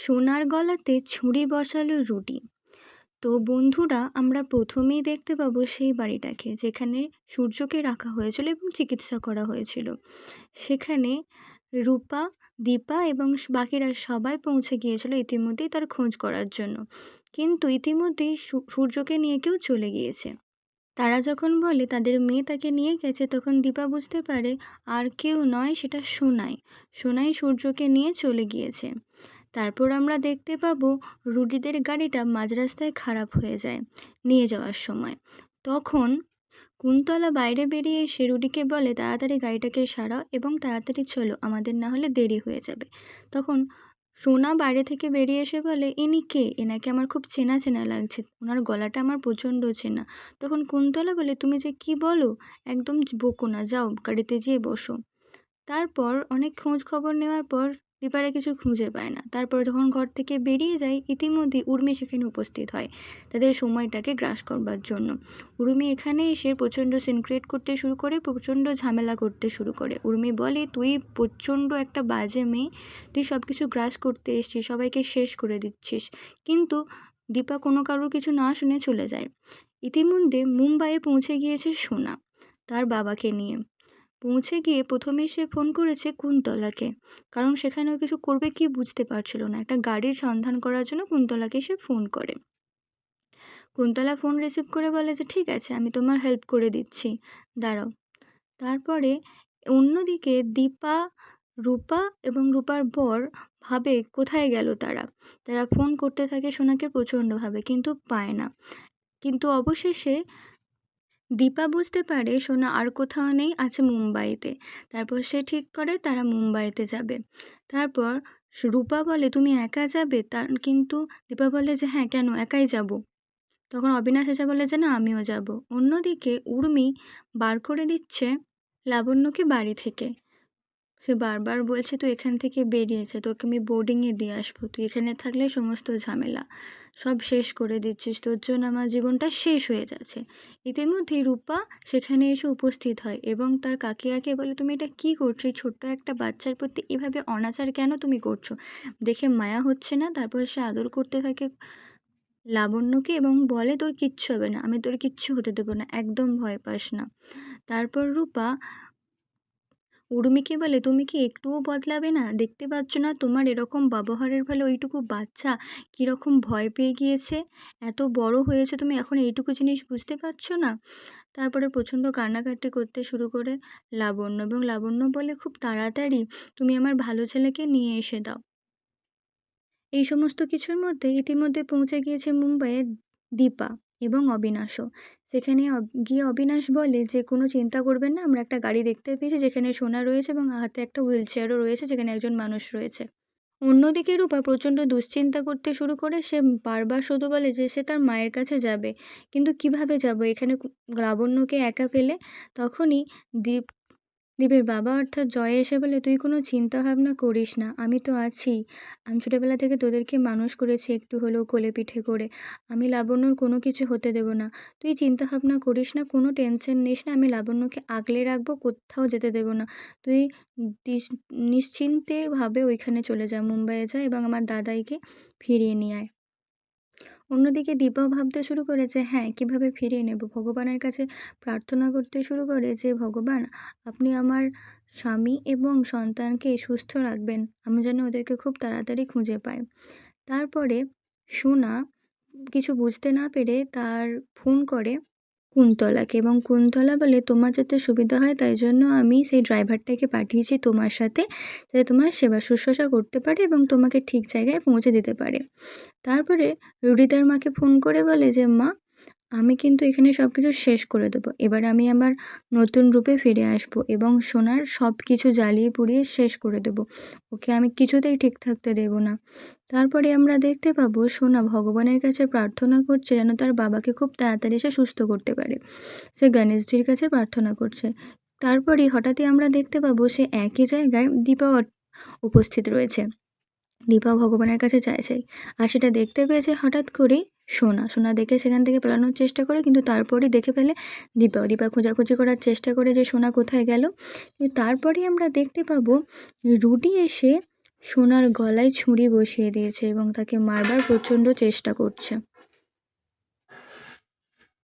সোনার গলাতে ছুরি বসালো রুটি। তো বন্ধুরা, আমরা প্রথমেই দেখতে পাবো সেই বাড়িটাকে, যেখানে সূর্যকে রাখা হয়েছিল এবং চিকিৎসা করা হয়েছিল। সেখানে রূপা, দীপা এবং বাকিরা সবাই পৌঁছে গিয়েছিল ইতিমধ্যেই তার খোঁজ করার জন্য। কিন্তু ইতিমধ্যেই সূর্যকে নিয়ে কেউ চলে গিয়েছে। তারা যখন বলে তাদের মেয়ে তাকে নিয়ে গেছে, তখন দীপা বুঝতে পারে আর কেউ নয়, সেটা সোনাই। সোনাই সূর্যকে নিয়ে চলে গিয়েছে। তারপর আমরা দেখতে পাবো রুডিদের গাড়িটা মাঝ রাস্তায় খারাপ হয়ে যায় নিয়ে যাওয়ার সময়। তখন কুন্তলা বাইরে বেরিয়ে এসে রুডিকে বলে, তাড়াতাড়ি গাড়িটাকে সারাও এবং তাড়াতাড়ি চলো, আমাদের না হলে দেরি হয়ে যাবে। তখন সোনা বাইরে থেকে বেরিয়ে এসে বলে, ইনি কে? এনাকে আমার খুব চেনা চেনা লাগছে, ওনার গলাটা আমার প্রচণ্ড চেনা। তখন কুন্তলা বলে, তুমি যে কি বলো? একদম বকো না, যাও গাড়িতে যেয়ে বসো। তারপর অনেক খোঁজ খবর নেওয়ার পর দীপারা কিছু খুঁজে পায় না। তারপর যখন ঘর থেকে বেরিয়ে যায়, ইতিমধ্যে উর্মি সেখানে উপস্থিত হয়। তাদের সময়টাকে গ্রাস করবার জন্য। উর্মি এখানে এসে প্রচণ্ড সিন ক্রিয়েট করতে শুরু করে, প্রচণ্ড ঝামেলা করতে শুরু করে। উর্মি বলে, তুই প্রচণ্ড একটা বাজে মেয়ে। তুই সব কিছু গ্রাস করতে এসছিস, সবাইকে শেষ করে দিচ্ছিস। কিন্তু দীপা কোনো কারোর কিছু না শুনে চলে যায়। ইতিমধ্যে মুম্বাইয়ে পৌঁছে গিয়েছে সোনা, তার বাবাকে নিয়ে। পৌঁছে গিয়ে প্রথমে সে ফোন করেছে কুন্তলাকে। কারণ সেখানে ও কিছু করবে কি বুঝতে পারছিল না। একটা গাড়ির সন্ধান করার জন্য কুন্তলাকে সে ফোন করে। কুন্তলা ফোন রিসিভ করে বলে যে, ঠিক আছে, আমি তোমার হেল্প করে দিচ্ছি। দাঁড়াও। তারপরে অন্যদিকে দীপা, রূপা এবং রূপার বর ভাবে কোথায় গেল তারা। তারা ফোন করতে থাকে সোনাকে প্রচণ্ডভাবে কিন্তু পায় না। কিন্তু অবশেষে দীপা বুঝতে পারে সোনা আর কোথাও নেই, আছে মুম্বাইতে। তারপর সে ঠিক করে তারা মুম্বাইতে যাবে। তারপর রূপা বলে, তুমি একা যাবে? তার কিন্তু দীপা বলে যে হ্যাঁ কেন? একাই যাব। তখন অবিনাশ এসে বলে যে, না, আমিও যাব। অন্যদিকে উর্মি বার করে দিচ্ছে লাবণ্যকে বাড়ি থেকে। সে বারবার বলছে, তুই এখান থেকে বেরিয়েছে, তোকে আমি বোর্ডিংয়ে দিয়ে আসব। তুই এখানে থাকলে সমস্ত ঝামেলা সব শেষ করে দিচ্ছিস। তোর জন্য আমার জীবনটা শেষ হয়ে যাচ্ছে। ইতিমধ্যেই রূপা সেখানে এসে উপস্থিত হয় এবং তার কাকিয়াকে বলে, তুমি এটা কী করছ? এই ছোট্ট একটা বাচ্চার প্রতি এভাবে অনাচার কেন তুমি করছ? দেখে মায়া হচ্ছে না। তারপর সে আদর করতে থাকে লাবণ্যকে এবং বলে, তোর কিচ্ছু হবে না। আমি তোর কিচ্ছু হতে দেবো না। একদম ভয় পাস না। তারপর রূপা উর্মিকে বলে, তুমি কি একটুও বদলাবে না? দেখতে পাচ্ছ না তোমার এরকম ব্যবহারের ফলে ওইটুকু বাচ্চা কীরকম ভয় পেয়ে গিয়েছে? এত বড় হয়েছে তুমি, এখন এইটুকু জিনিস বুঝতে পারছ না? তারপরে প্রচণ্ড কান্নাকাটি করতে শুরু করে লাবণ্য এবং লাবণ্য বলে, খুব তাড়াতাড়ি, তুমি আমার ভালো ছেলেকে নিয়ে এসে দাও। এই সমস্ত কিছুর মধ্যে ইতিমধ্যে পৌঁছে গিয়েছে মুম্বাইয়ের দীপা এবং অবিনাশও। সেখানে গিয়ে অবিনাশ বলে যে, কোনো চিন্তা করবেন না, আমরা একটা গাড়ি দেখতে পেয়েছি যেখানে সোনা রয়েছে এবং হাতে একটা হুইল চেয়ারও রয়েছে যেখানে একজন মানুষ রয়েছে। অন্যদিকে রূপা প্রচণ্ড দুশ্চিন্তা করতে শুরু করে, সে বারবার শুধু বলে যে, সে তার মায়ের কাছে যাবে। কিন্তু কীভাবে যাবে? এখানে লাবণ্যকে একা ফেলে তখনই দীপ দীপের বাবা অর্থাৎ জয় এসে বলে, তুই কোনো চিন্তা ভাবনা করিস না, আমি তো আছি। আমি ছোটোবেলা থেকে তোদেরকে মানুষ করেছি একটু হলেও কোলে পিঠে করে। আমি লাবণ্যর কোনো কিছু হতে দেবো না। তুই চিন্তা ভাবনা করিস না, কোনো টেনশন নিস না, আমি লাবণ্যকে আগলে রাখব, কোথাও যেতে দেবো না। তুই নিশ্চিন্তেভাবে ওইখানে চলে যা, মুম্বাইয়ে যা এবং আমার দাদাইকে ফিরিয়ে নিয়ে আয়। অন্যদিকে দিব্যা ভাবতে শুরু করে যে হ্যাঁ কীভাবে ফিরিয়ে নেব? ভগবানের কাছে প্রার্থনা করতে শুরু করে যে, ভগবান, আপনি আমার স্বামী এবং সন্তানকে সুস্থ রাখবেন। আমি যেন ওদেরকে খুব তাড়াতাড়ি খুঁজে পাই। তারপরে সোনা কিছু বুঝতে না পেরে তার ফোন করে কুন্তলাকে। এবং কুন্তলা বলে, তোমার যাতে সুবিধা হয় তাই জন্য আমি সেই ড্রাইভারটাকে পাঠিয়েছি তোমার সাথে, যাতে তোমার সেবা শুশ্রূষা করতে পারে এবং তোমাকে ঠিক জায়গায় পৌঁছে দিতে পারে। তারপরে রুডি তার মাকে ফোন করে বলে যে, মা আমি কিন্তু এখানে সব কিছু শেষ করে দেবো। এবার আমি আমার নতুন রূপে ফিরে আসব এবং সোনার সব কিছু জ্বালিয়ে পুড়িয়ে শেষ করে দেবো। ওকে আমি কিছুতেই ঠিক থাকতে দেবো না। তারপরে আমরা দেখতে পাবো সোনা ভগবানের কাছে প্রার্থনা করছে যেন তার বাবাকে খুব তাড়াতাড়ি সে সুস্থ করতে পারে। সে গণেশজির কাছে প্রার্থনা করছে। তারপরেই হঠাৎই আমরা দেখতে পাবো সে একই জায়গায় দীপা উপস্থিত রয়েছে। দীপা ভগবানের কাছে চাইছে আর সেটা দেখতে পেয়েছে হঠাৎ করেই সোনা সোনা দেখে সেখান থেকে পালানোর চেষ্টা করে, কিন্তু তারপরেই দেখে ফেলে দীপা। দীপা খোঁজাখুঁজি করার চেষ্টা করে যে সোনা কোথায় গেল। তারপরেই আমরা দেখতে পাবো রুটি এসে সোনার গলায় ছুরি বসিয়ে দিয়েছে এবং তাকে মারবার প্রচণ্ড চেষ্টা করছে।